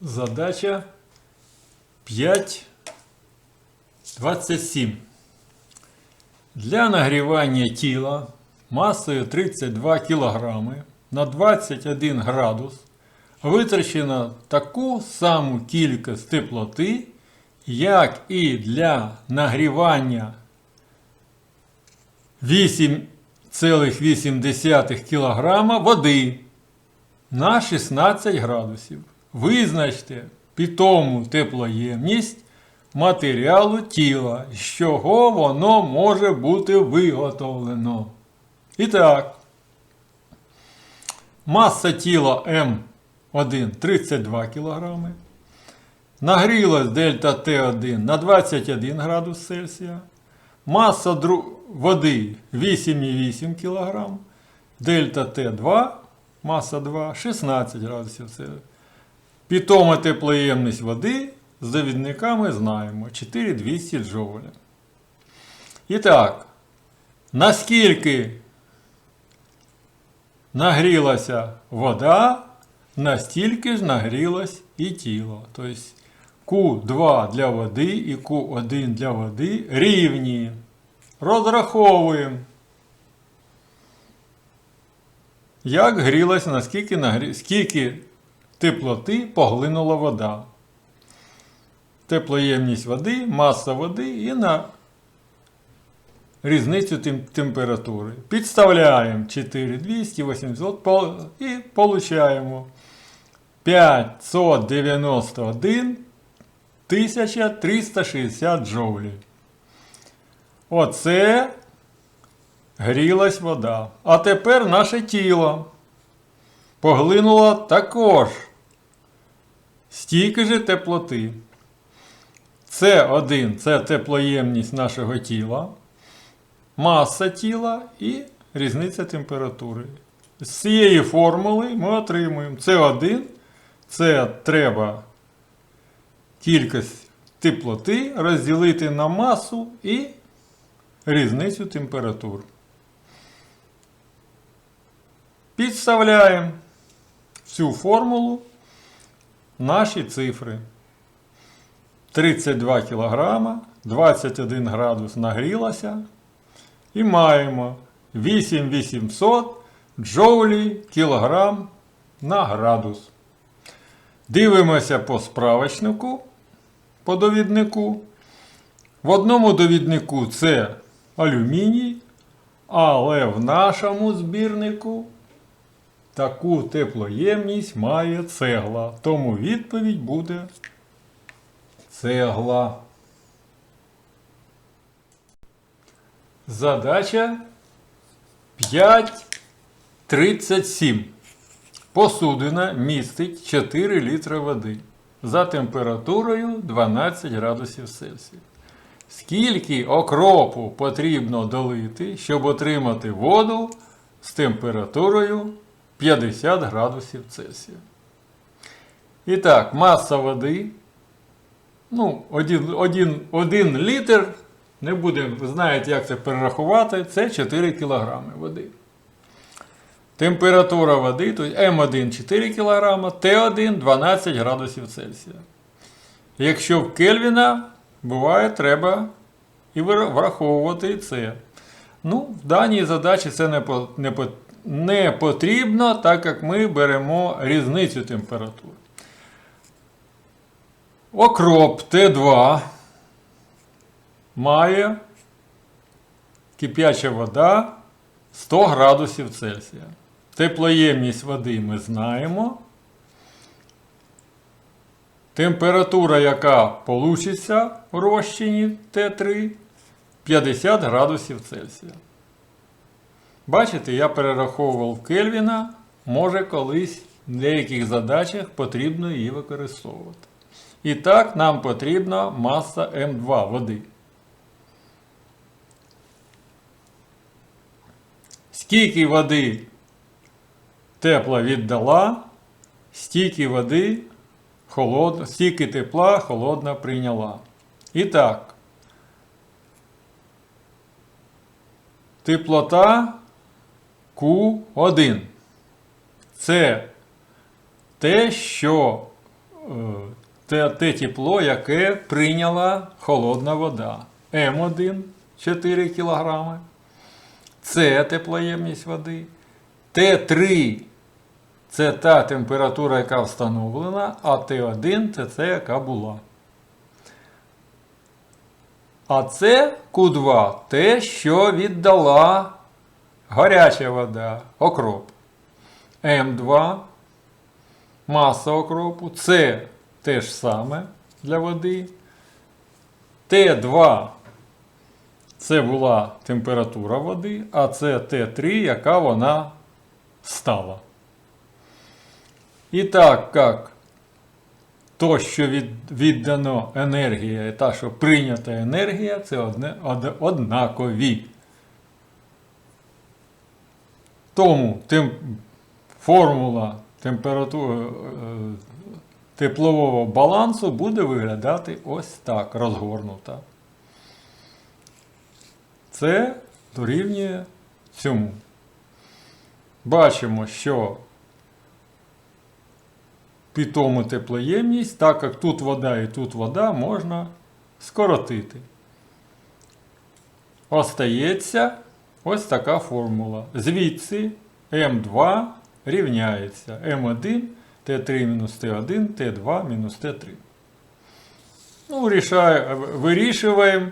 Задача 5.27. Для нагрівання тіла масою 32 кг на 21 градус витрачено таку саму кількість теплоти, як і для нагрівання 8,8 кг води на 16 градусів. Визначте питому теплоємність матеріалу тіла, з чого воно може бути виготовлено. І так, маса тіла М1 32 кг. Нагрілась дельта Т1 на 21 градус Цельсія. Маса води 8,8 кг. Дельта Т2, маса 2, 16 градусів Цельсія. Питома теплоємність води з довідниками знаємо 4200 джоуля. І так, наскільки нагрілася вода, настільки ж нагрілось і тіло. Тобто Q2 для води і Q1 для води рівні. Розраховуємо. Як грілася, наскільки нагрі... скільки теплоти поглинула вода. Теплоємність води, маса води і на різницю температури. Підставляємо 4200, 800 і получаємо 591 360 джоулів. Оце грілась вода. А тепер наше тіло поглинуло також стільки же теплоти. С1 це теплоємність нашого тіла, маса тіла і різниця температури. З цієї формули ми отримуємо С1 це треба кількість теплоти розділити на масу і різницю температур. Підставляємо цю формулу наші цифри. 32 кг, 21 градус нагрілося. І маємо 8800 джоулі кілограм на градус. Дивимося по справочнику, по довіднику. В одному довіднику це алюміній, але в нашому збірнику таку теплоємність має цегла. Тому відповідь буде цегла. Задача 5.37. Посудина містить 4 літри води за температурою 12 градусів Цельсія. Скільки окропу потрібно долити, щоб отримати воду з температурою 50 градусів Цельсія? І так, маса води. Ну, один, один, один літр. Не будемо, ви знаєте, як це перерахувати. Це 4 кілограми води. Температура води, то М1 4 кг, Т1 12 градусів Цельсія. Якщо в Кельвіна буває, треба і враховувати це. Ну, в даній задачі це не, по- не, по- не потрібно, так як ми беремо різницю температур. Окроп Т2 має кип'яча вода 100 градусів Цельсія. Теплоємність води ми знаємо. Температура, яка получиться в розчині Т3 50 градусів Цельсія. Бачите, я перераховував Кельвіна, може колись в деяких задачах потрібно її використовувати. І так, нам потрібна маса М2 води. Скільки води тепла віддала, стільки води холодна, стільки тепла холодна прийняла. І так, теплота Q1. Це те, що те, те тепло, яке прийняла холодна вода. М1 4 кг. Це теплоємність води. Т3 це та температура, яка встановлена, а Т1 це це, яка була. А це Q2 те, що віддала гаряча вода, окроп. М2 маса окропу. Це те ж саме для води. Т2 це була температура води, а це Т3, яка вона стала. І так як то, що від, віддано енергія, і та, що прийнята енергія, це одне, од, однакові. Тому тем, формула температури е, теплового балансу буде виглядати ось так, розгорнута. Це дорівнює цьому. Бачимо, що питому теплоємність, так як тут вода і тут вода, можна скоротити. Остається ось така формула. Звідси М2 рівняється М1, Т3 мінус Т1, Т2 мінус Т3. Ну, рішає, вирішуємо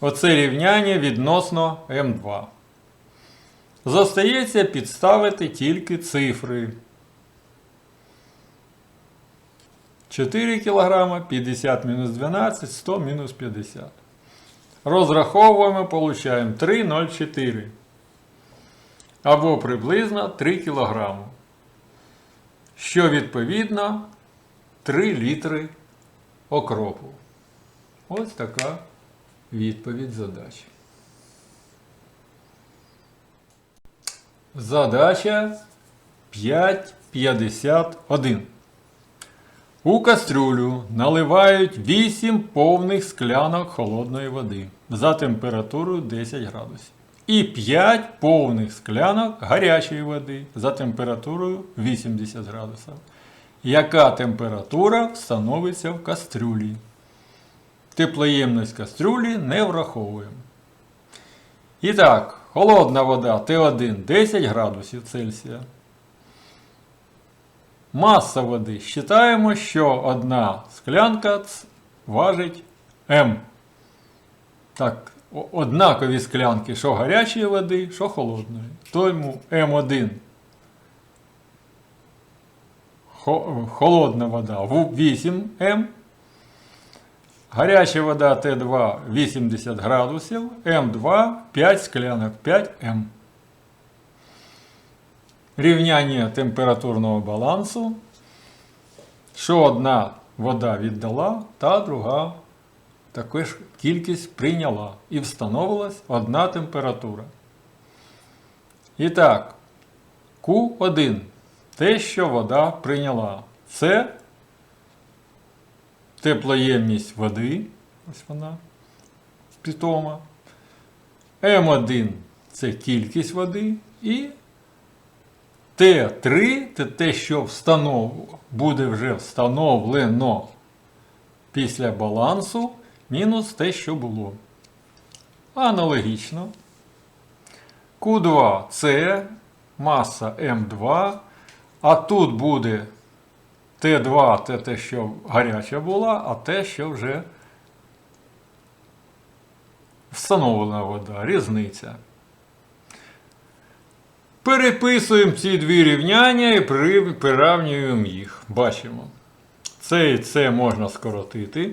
оце рівняння відносно М2. Зостається підставити тільки цифри. 4 кг, 50 мінус 12, 100 мінус 50. Розраховуємо, получаємо 3,04. Або приблизно 3 кг. Що відповідно 3 літри окропу. Ось така відповідь задачі. Задача 5.51. У кастрюлю наливають 8 повних склянок холодної води за температурою 10 градусів. І 5 повних склянок гарячої води за температурою 80 градусів. Яка температура встановиться в кастрюлі? Теплоємність кастрюлі не враховуємо. І так, холодна вода Т1 10 градусів Цельсія. Маса води. Считаємо, що одна склянка важить М. Так, однакові склянки, що гарячої води, що холодної. Тому М1 холодна вода 8М. Гаряча вода Т2 80 градусів, М2 5 склянок 5М. Рівняння температурного балансу, що одна вода віддала, та друга таку ж кількість прийняла. І встановилась одна температура. І так, Q1 те, що вода прийняла. Це теплоємність води. Ось вона питома. М1 це кількість води. І Т3 це те, що встанов... буде вже встановлено після балансу, мінус те, що було. Аналогічно. Q2 це маса М2. А тут буде Т2 це те, що гаряча була, а те, що вже встановлена вода, різниця. Переписуємо ці дві рівняння і приравнюємо їх. Бачимо. Це і це можна скоротити.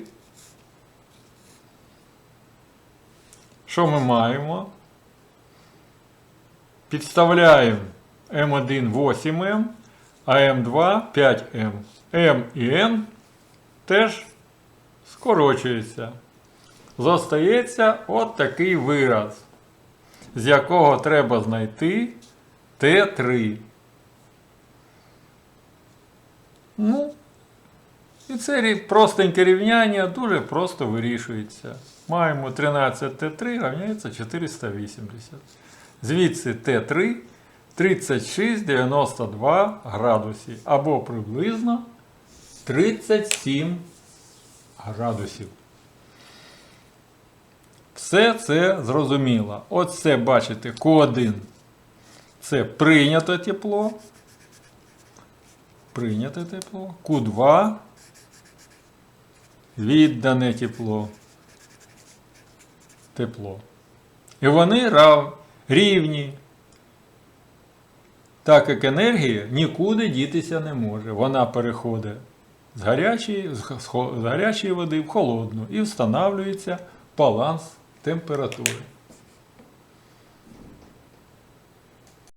Що ми маємо? Підставляємо М1 8М, а М2 5М. М і Н теж скорочуються. Зостається от такий вираз, з якого треба знайти Т3. Ну, і це простеньке рівняння дуже просто вирішується. Маємо 13 Т3 равняється 480. Звідси Т3 36,92 градусі або приблизно 37 градусів. Все це зрозуміло. Оце, бачите, Q1 це прийнято тепло. Прийняте тепло. Q2 віддане тепло. Тепло. І вони рівні. Так як енергія нікуди дітися не може. Вона переходить з гарячої, з гарячої води в холодну і встановлюється баланс температури.